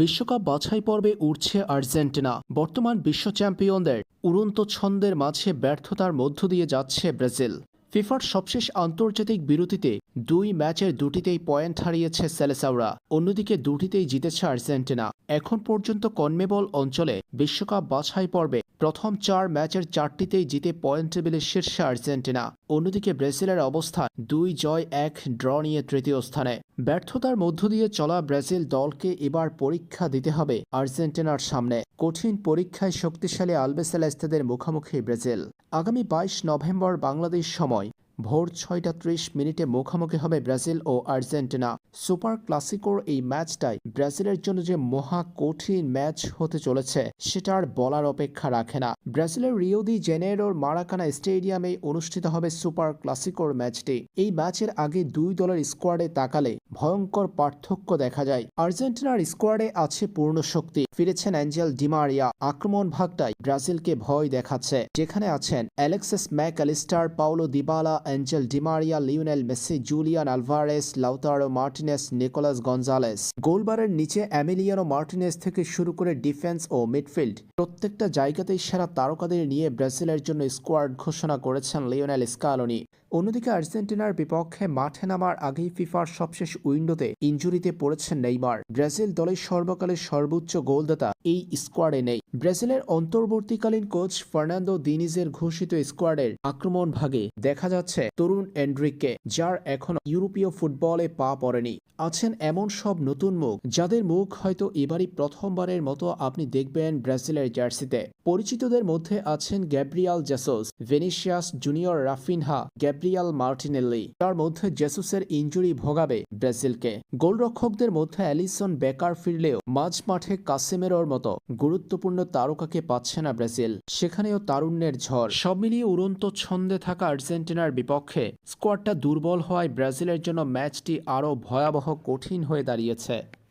বিশ্বকাপ বাছাই পর্বে উঠছে আর্জেন্টিনা। বর্তমান বিশ্ব চ্যাম্পিয়নদের উড়ন্ত ছন্দের মাঝে ব্যর্থতার মধ্য দিয়ে যাচ্ছে ব্রাজিল। ফিফার সবশেষ আন্তর্জাতিক বিরতিতে দুই ম্যাচের দুটিতেই পয়েন্ট হারিয়েছে সেলেসাওরা অন্যদিকে দুটিতেই জিতেছে আর্জেন্টিনা। এখন পর্যন্ত কনমেবল অঞ্চলে বিশ্বকাপ বাছাই পর্বে প্রথম চার ম্যাচের চারটিতেই জিতে পয়েন্ট টেবিলের শীর্ষে আর্জেন্টিনা, অন্যদিকে ব্রাজিলের অবস্থান দুই জয় এক ড্র নিয়ে তৃতীয় স্থানে। ব্যর্থতার মধ্য দিয়ে চলা ব্রাজিল দলকে এবার পরীক্ষা দিতে হবে আর্জেন্টিনার সামনে। কঠিন পরীক্ষায় শক্তিশালী আলবেসেলেস্তেদের মুখোমুখি ব্রাজিল। আগামী বাইশ নভেম্বর বাংলাদেশ সময়, ভোর ছয়টা ত্রিশ মিনিটে মুখোমুখি হবে ব্রাজিল ও আর্জেন্টিনা। সুপার ক্লাসিকোর এই ম্যাচটাই ব্রাজিলের জন্য যে মহা কঠিন ম্যাচ হতে চলেছে, সেটা আর বলার অপেক্ষা রাখে না। ব্রাজিলের রিও দি জেনেরোর মারাকানা স্টেডিয়ামে অনুষ্ঠিত হবে সুপার ক্লাসিকোর ম্যাচটি। এই ম্যাচের আগে দুই দলের স্কোয়াডে তাকালে ভয়ঙ্কর পার্থক্য দেখা যায়। আর্জেন্টিনার স্কোয়াডে আছে পূর্ণ শক্তি। ফিরেছেন অ্যাঞ্জেল ডিমারিয়া আক্রমণ ভাগটাই ব্রাজিলকে ভয় দেখাচ্ছে। যেখানে আছেন Alexis Mac Allister Paulo Dybala, Angel Di Maria Lionel Messi, Julian Alvarez, Lautaro Martinez, Nicolas Gonzalez গোলবারের নিচে অ্যামিলিয়ানো মার্টিনেস থেকে শুরু করে ডিফেন্স ও মিডফিল্ড। প্রত্যেকটা জায়গাতেই সেরা তারকাদের নিয়ে ব্রাজিলের জন্য স্কোয়াড ঘোষণা করেছেন লিওনেল স্কালোনি। অন্যদিকে আর্জেন্টিনার বিপক্ষে মাঠে নামার আগেই ফিফার সবশেষ উইন্ডোতে ইঞ্জুরিতে পড়েছেন নেইমার। ব্রাজিল দলের সর্বকালের সর্বোচ্চ গোলদাতা এই স্কোয়াডে নেই। ব্রাজিলের অন্তর্বর্তীকালীন কোচ ফার্নান্দো দিনিজের ঘোষিত স্কোয়াডের আক্রমণ ভাগে দেখা যাচ্ছে তরুণ এন্ড্রিককে যার এখনও ইউরোপীয় ফুটবলে পা পড়েনি। আছেন এমন সব নতুন মুখ, যাদের মুখ হয়তো এবারই প্রথমবারের মতো আপনি দেখবেন ব্রাজিলের জার্সিতে। পরিচিতদের মধ্যে আছেন Gabriel Jesus, Vinicius Junior Raphinha, Gabriel Martinelli তার মধ্যে জেসুসের ইঞ্জুরি ভোগাবে ব্রাজিলকে। গোলরক্ষকদের মধ্যে অ্যালিসন বেকার ফিরলেও মাঝ মাঠে কাসেমেরোর মতো গুরুত্বপূর্ণ তারকাকে পাচ্ছে না ব্রাজিল। সেখানেও তারুণ্যের ঝড়। সব মিলিয়ে উড়ন্ত ছন্দে থাকা আর্জেন্টিনার বিপক্ষে স্কোয়াডটা দুর্বল হওয়ায় ব্রাজিলের জন্য ম্যাচটি আরও কঠিন হয়ে দাঁড়িয়েছে।